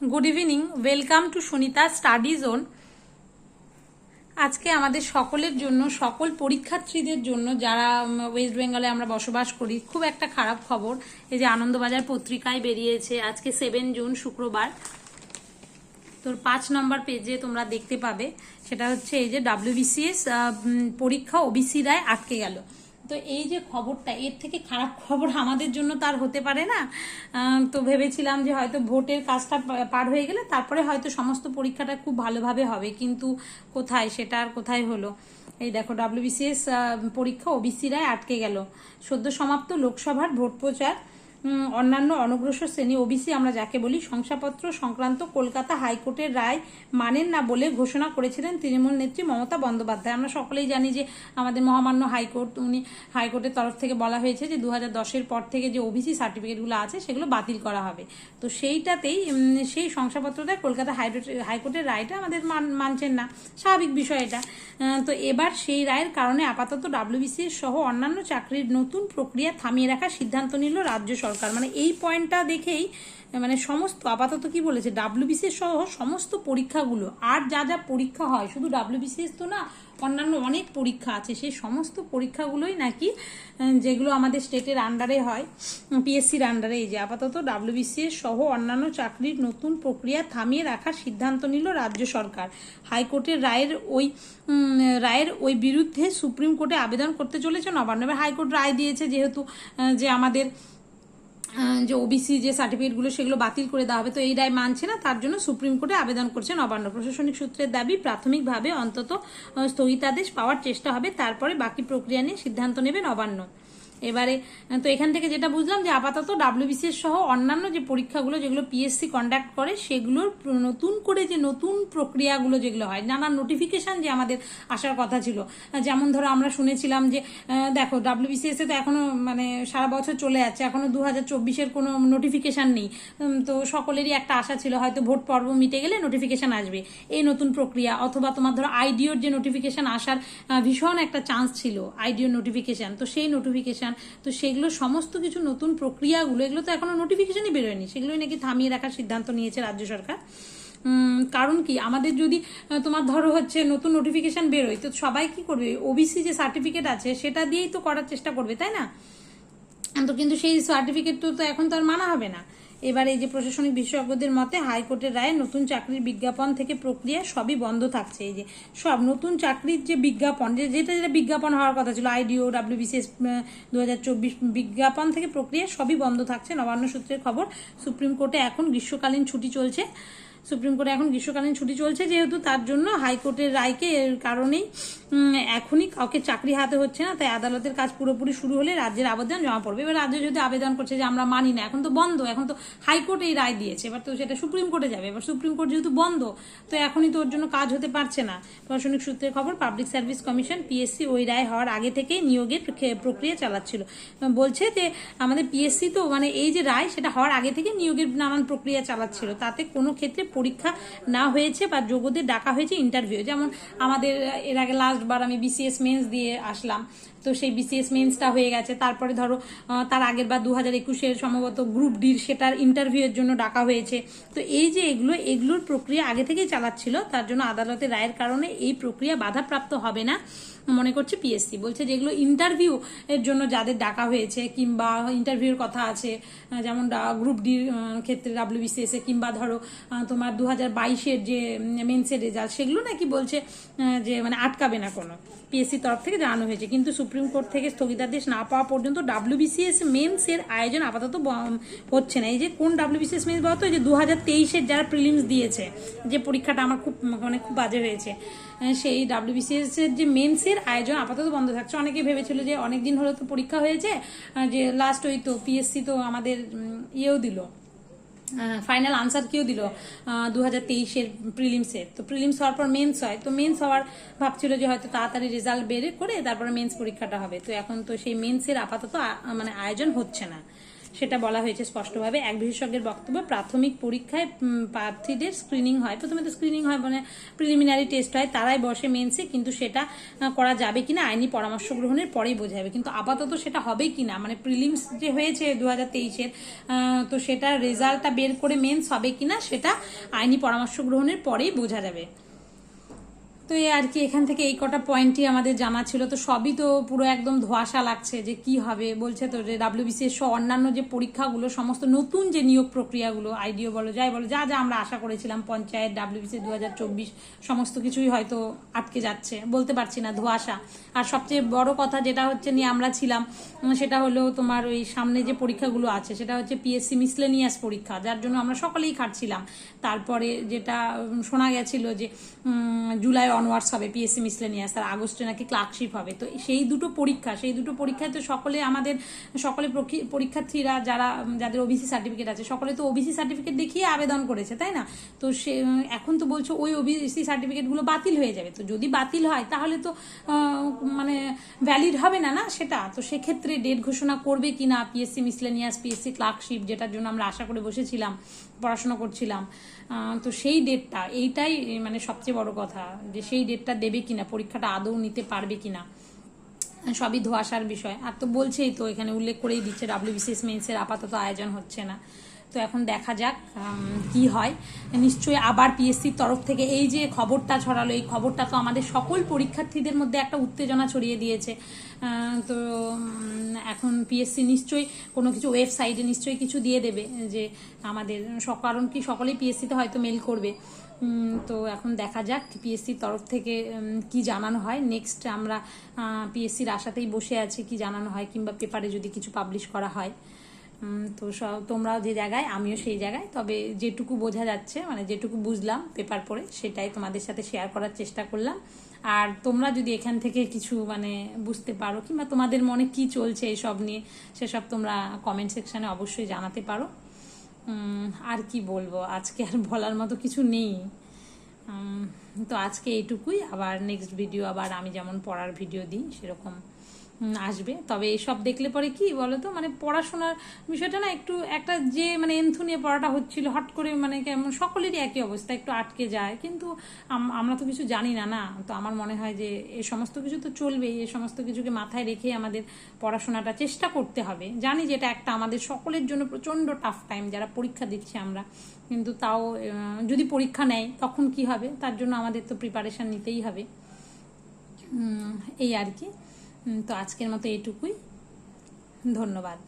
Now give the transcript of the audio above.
Good evening welcome to Sunita study zone আজকে আমাদের সকলের জন্য, সকল পরীক্ষার্থীদের জন্য যারা ওয়েস্ট বেঙ্গলে আমরা বসবাস করি, খুব একটা খারাপ খবর। এই যে আনন্দবাজার পত্রিকায় বেরিয়েছে, আজকে সেভেন জুন, শুক্রবার। তোর পাঁচ নম্বর পেজে তোমরা দেখতে পাবে, সেটা হচ্ছে এই যে ডাব্লিউবিসিএস পরীক্ষা ওবিসি রায় আটকে গেল। তো এই যে খবরটা, এর থেকে খারাপ খবর আমাদের জন্য তার হতে পারে না। তো ভেবেছিলাম যে হয়তো ভোটের কাজটা পার হয়ে গেলে তারপরে হয়তো সমস্ত পরীক্ষাটা খুব ভালোভাবে হবে, কিন্তু কোথায় সেটা আর কোথায় হলো? এই দেখো ডাব্লিউবিসিএস পরীক্ষা ওবিসি রায় আটকে গেল। সদ্য সমাপ্ত লোকসভার ভোট প্রচার অন্যান্য অনগ্রসর শ্রেণি ওবিসি আমরা যাকে বলি শংসাপত্র সংক্রান্ত কলকাতা হাইকোর্টের রায় মানেন না বলে ঘোষণা করেছিলেন তৃণমূল নেত্রী মমতা বন্দ্যোপাধ্যায়। আমরা সকলেই জানি যে আমাদের মহামান্য হাইকোর্ট, উনি হাইকোর্টের তরফ থেকে বলা হয়েছে যে দু দশের পর থেকে যে ওবিসি সার্টিফিকেটগুলো আছে সেগুলো বাতিল করা হবে। তো সেইটাতেই সেই শংসাপত্রটা কলকাতা হাইকোর্টের হাইকোর্টের রায়টা আমাদের মান- মানছেন না। স্বাভাবিক বিষয় এটা। তো এবার সেই রায়ের কারণে আপাতত ডাব্লিউবিসিএস সহ অন্যান্য চাকরির নতুন প্রক্রিয়া থামিয়ে রাখার সিদ্ধান্ত নিল রাজ্য সরকার। মানে এই পয়েন্টটা দেখেই মানে সমস্ত, আপাতত কি বলেছে, ডাব্লিউবিসিএস সহ সমস্ত পরীক্ষাগুলো, আর যা যা পরীক্ষা হয়, শুধু ডাব্লিউবিসিএস তো না, অন্যান্য অনেক পরীক্ষা আছে, সেই সমস্ত পরীক্ষাগুলোই নাকি যেগুলো আমাদের স্টেটের আন্ডারে হয়, পিএসসির আন্ডারে, এই যে আপাতত ডাব্লিউবিসিএস সহ অন্যান্য চাকরির নতুন প্রক্রিয়া থামিয়ে রাখার সিদ্ধান্ত নিল রাজ্য সরকার। হাইকোর্টের রায়ের ওই রায়ের ওই বিরুদ্ধে সুপ্রিম কোর্টে আবেদন করতে চলেছে নবান্ন হাইকোর্ট রায় দিয়েছে, যেহেতু যে আমাদের যে ওবিসি যে সার্টিফিকেটগুলো সেগুলো বাতিল করে দেওয়া হবে। তো এই রায় মানছে না, তার জন্য সুপ্রিম কোর্টে আবেদন করছে নবান্ন প্রশাসনিক সূত্রের দাবি, প্রাথমিকভাবে অন্তত স্থগিতাদেশ পাওয়ার চেষ্টা হবে, তারপরে বাকি প্রক্রিয়া নিয়ে সিদ্ধান্ত নেবে নবান্ন এবারে তো এখান থেকে যেটা বুঝলাম যে আপাতত ডাব্লিউবিসিএস সহ অন্যান্য যে পরীক্ষাগুলো যেগুলো পিএসসি কন্ডাক্ট করে, সেগুলোর নতুন করে যে নতুন প্রক্রিয়াগুলো যেগুলো হয়, নানান নোটিফিকেশন যে আমাদের আসার কথা ছিল। যেমন ধরো আমরা শুনেছিলাম যে দেখো ডাব্লিউবিসিএস তো এখনও মানে সারা বছর চলে যাচ্ছে, এখনও দু হাজার চব্বিশের কোনো নোটিফিকেশান নেই। তো সকলেরই একটা আশা ছিল, হয়তো ভোট পর্ব মিটে গেলে নোটিফিকেশন আসবে। এই নতুন প্রক্রিয়া, অথবা তোমার ধরো আইডিওর যে নোটিফিকেশান আসার ভীষণ একটা চান্স ছিল আইডিওর নোটিফিকেশান তো সেই নোটিফিকেশন তো সেগুলো সমস্ত কিছু নতুন প্রক্রিয়াগুলো, এগুলো তো এখনও নোটিফিকেশনই বেরোয়নি। সেগুলোই নাকি থামিয়ে রাখার সিদ্ধান্ত নিয়েছে রাজ্য সরকার। কারণ কি? আমাদের যদি তোমার ধরো হচ্ছে নতুন নোটিফিকেশন বেরোয়, তো সবাই কি করবে? ওবিসি যে সার্টিফিকেট আছে, সেটা দিয়েই তো করার চেষ্টা করবে, তাই না? তো কিন্তু সেই সার্টিফিকেট তো এখন তো আর মানা হবে না। এবার এই যে প্রশাসনিক বিশেষজ্ঞদের মতে, হাইকোর্টের রায়ে নতুন চাকরির বিজ্ঞাপন থেকে প্রক্রিয়া সবই বন্ধ থাকছে। এই যে সব নতুন চাকরির যে বিজ্ঞাপন যেটা যেটা বিজ্ঞাপন হওয়ার কথা ছিল, আইডিও, ডাব্লিউবিসিএস দু হাজার চব্বিশ বিজ্ঞাপন থেকে প্রক্রিয়া সবই বন্ধ থাকছে, নবান্ন সূত্রের খবর। সুপ্রিম কোর্টে এখন গ্রীষ্মকালীন ছুটি চলছে। সুপ্রিম কোর্টে এখন গ্রীষ্মকালীন ছুটি চলছে যেহেতু তার জন্য হাইকোর্টের রায়কে এর কারণেই এখনই কাউকে চাকরি হাতে হচ্ছে না, তাই আদালতের কাজ পুরোপুরি শুরু হলে রাজ্যের আবেদন জমা পড়বে। এবার রাজ্য যদি আবেদন করছে যে আমরা মানি না, এখন তো বন্ধ, এখন তো হাইকোর্ট এই রায় দিয়েছে, এবার তো সেটা সুপ্রিম কোর্টে যাবে, এবার সুপ্রিম কোর্ট যেহেতু বন্ধ, তো এখনই তো ওর জন্য কাজ হতে পারছে না। প্রশাসনিক সূত্রের খবর, পাবলিক সার্ভিস কমিশন পিএসসি ওই রায় হওয়ার আগে থেকেই নিয়োগের প্রক্রিয়া চালাচ্ছিল। বলছে যে আমাদের পিএসসি তো মানে এই যে রায়, সেটা হওয়ার আগে থেকে নিয়োগের নানান প্রক্রিয়া চালাচ্ছিল, তাতে কোনো ক্ষেত্রে পরীক্ষা না হয়েছে বা যোগ্যদের ডাকা হয়েছে ইন্টারভিউ যেমন আমাদের, এর আগে লাস্টবার আমি বিসিএস মেন্স দিয়ে আসলাম। তো সেই বিসিএস মেন্সটা হয়ে গেছে। তারপরে ধরো তার আগের বার দু হাজার একুশের সম্ভবত গ্রুপ ডির সেটার ইন্টারভিউয়ের জন্য ডাকা হয়েছে। তো এই যে এগুলো, এগুলোর প্রক্রিয়া আগে থেকেই চালাচ্ছিল, তার জন্য আদালতের রায়ের কারণে এই প্রক্রিয়া বাধাপ্রাপ্ত হবে না। মনে করছে পিএসসি বলছে যেগুলো ইন্টারভিউ এর জন্য যাদের ডাকা হয়েছে কিংবা ইন্টারভিউর কথা আছে যেমন গ্রুপ ডির ক্ষেত্রে ডাব্লিউবিসিএস কিংবা ধরো তোমার দু হাজার বাইশের যে মেন্সের রেজাল্ট সেগুলো নাকি বলছে যে মানে আটকাবে না কোনো। পিএসসি তরফ থেকে জানানো হয়েছে। কিন্তু সুপ্রিম কোর্ট থেকে স্থগিতাদেশ না পাওয়া পর্যন্ত ডাব্লিউবিসিএস মেন্সের আয়োজন আপাতত হচ্ছে না। এই যে কোন ডাব্লিউবিসিএস মেন্স বলতো? এই যে দু হাজার তেইশের যারা প্রিলিমস দিয়েছে, যে পরীক্ষাটা আমার খুব মানে খুব বাজে হয়েছে। সেই ডাব্লিউবিসিএস এর যে মেন্সের আয়োজন আপাতত বন্ধ থাকছে। অনেকে ভেবেছিল যে অনেক দিন হলো তো পরীক্ষা হয়েছে যে লাস্ট ওই তো পিএসসি তো আমাদের ইয়েও দিল ফাইনাল আনসার কেউ দিল দু হাজার তেইশের প্রিলিমসের তো প্রিলিমস হওয়ার পর মেন্স হয়। তো মেন্স হওয়ার ভাবছিল যে হয়তো তাড়াতাড়ি রেজাল্ট বের করে তারপরে মেন্স পরীক্ষাটা হবে। তো এখন তো সেই মেন্সের আপাতত মানে আয়োজন হচ্ছে না। সেটা বলা হয়েছে স্পষ্টভাবে। এক বিশেষজ্ঞের বক্তব্য প্রাথমিক পরীক্ষায় প্রার্থীদের স্ক্রিনিং হয়। প্রথমে তো স্ক্রিনিং হয় মানে প্রিলিমিনারি টেস্ট হয়, তারাই বসে মেন্সে কিন্তু সেটা করা যাবে কিনা, আইনি পরামর্শ গ্রহণের পরেই বোঝা যাবে। কিন্তু আপাতত সেটা হবে কিনা মানে প্রিলিমস যে হয়েছে দু হাজার তেইশের তো সেটা রেজাল্টটা বের করে মেন্স হবে কিনা, সেটা আইনি পরামর্শ গ্রহণের পরেই বোঝা যাবে। তো এই আর কি, এখান থেকে এই কটা পয়েন্টই আমাদের জানা ছিল। তো সবই তো পুরো একদম ধোয়াশা লাগছে যে কি হবে, বলছে তো যে ডাব্লিউবিসিএস সহ অন্যান্য যে পরীক্ষাগুলো, সমস্ত নতুন যে নিয়োগ প্রক্রিয়াগুলো আইডিও বলো, যাই বলো, যা যা আমরা আশা করেছিলাম, পঞ্চায়েত ডাব্লিউবিসি দু হাজার চব্বিশ, সমস্ত কিছুই হয়তো আটকে যাচ্ছে, বলতে পারছি না, ধোয়াশা। আর সবচেয়ে বড় কথা যেটা হচ্ছে নিয়ে আমরা ছিলাম সেটা হলো তোমার ওই সামনে যে পরীক্ষাগুলো আছে, সেটা হচ্ছে পিএসসি মিসলেনিয়াস পরীক্ষা, যার জন্য আমরা সকলেই খাটছিলাম। তারপরে যেটা শোনা গেছিল যে জুলাই অনওয়ার্ডস হবে পিএসসি মিসলেনিয়াস আর আগস্টে নাকি ক্লার্কশিপ হবে। তো সেই দুটো পরীক্ষা, সেই দুটো পরীক্ষায় তো সকলে আমাদের, সকলে প্রকি- পরীক্ষার্থীরা যারা, যাদের ওবিসি সার্টিফিকেট আছে, সকলে তো ওবিসি সার্টিফিকেট দেখিয়ে আবেদন করেছে, তাই না? তো সে, এখন তো বলছো ওই ওবিসি সার্টিফিকেটগুলো বাতিল হয়ে যাবে। তো যদি বাতিল হয়, তাহলে তো মানে ভ্যালিড হবে না না সেটা? তো সেক্ষেত্রে ডেট ঘোষণা করবে কি না পিএসসি মিসলেনিয়াস পিএসসি ক্লার্কশিপ যেটার জন্য আমরা আশা করে বসেছিলাম, পড়াশোনা করছিলাম। তো সেই ডেটটা এইটাই মানে সবচেয়ে বড় কথা, যে সেই ডেটটা দেবে কিনা, পরীক্ষাটা আদৌ নিতে পারবে কিনা, সবই ধোয়াশার বিষয়। আর তো বলছেই তো, এখানে উল্লেখ করেই দিচ্ছে ডাব্লিউ ডাব্লিউবিসিএস মেন্সের আপাতত আয়োজন হচ্ছে না। তো এখন দেখা যাক কি হয়। নিশ্চয়ই আবার পিএসসির তরফ থেকে এই যে খবরটা ছড়ালো, এই খবরটা তো আমাদের সকল পরীক্ষার্থীদের মধ্যে একটা উত্তেজনা ছড়িয়ে দিয়েছে। তো এখন পিএসসি নিশ্চয়ই কোনো কিছু ওয়েবসাইটে নিশ্চয়ই কিছু দিয়ে দেবে, যে আমাদের কারণ কি সকলেই পিএসসিতে হয়তো মেল করবে। তো এখন দেখা যাক পিএসসির তরফ থেকে কি জানানো হয়। নেক্সট আমরা পিএসসির আশাতেই বসে আছি, কি জানানো হয়, কিংবা পেপারে যদি কিছু পাবলিশ করা হয়। তো সব তোমরাও যে জায়গায়, আমিও সেই জায়গায়। তবে যেটুকু বোঝা যাচ্ছে মানে যেটুকু বুঝলাম পেপার পড়ে, সেটাই তোমাদের সাথে শেয়ার করার চেষ্টা করলাম। আর তোমরা যদি এখান থেকে কিছু মানে বুঝতে পারো, কিংবা তোমাদের মনে কি চলছে এইসব নিয়ে, সেসব তোমরা কমেন্ট সেকশনে অবশ্যই জানাতে পারো। আর কি বলব, আজকে আর বলার মতো কিছু নেই। তো আজকে এইটুকুই। আবার নেক্সট ভিডিও আবার আমি যেমন পড়ার ভিডিও দিই, সেরকম আসবে। তবে এইসব দেখলে পরে কি বলো তো মানে পড়াশোনার বিষয়টা না একটু, একটা যে মানে এন্থু নিয়ে পড়াটা হচ্ছিল, হট করে মানে কেমন সকলেরই একই অবস্থা, একটু আটকে যায়। কিন্তু আমরা তো কিছু জানি না না? তো আমার মনে হয় যে এ সমস্ত কিছু তো চলবেই, এ সমস্ত কিছুকে মাথায় রেখে আমাদের পড়াশোনাটা চেষ্টা করতে হবে। জানি যে এটা একটা আমাদের সকলের জন্য প্রচণ্ড টাফ টাইম যারা পরীক্ষা দিচ্ছি আমরা। কিন্তু তাও যদি পরীক্ষা নেয়, তখন কি হবে? তার জন্য আমাদের তো প্রিপারেশন নিতেই হবে। এই আর কি। তো আজকের মতো এটুকুই ধন্যবাদ।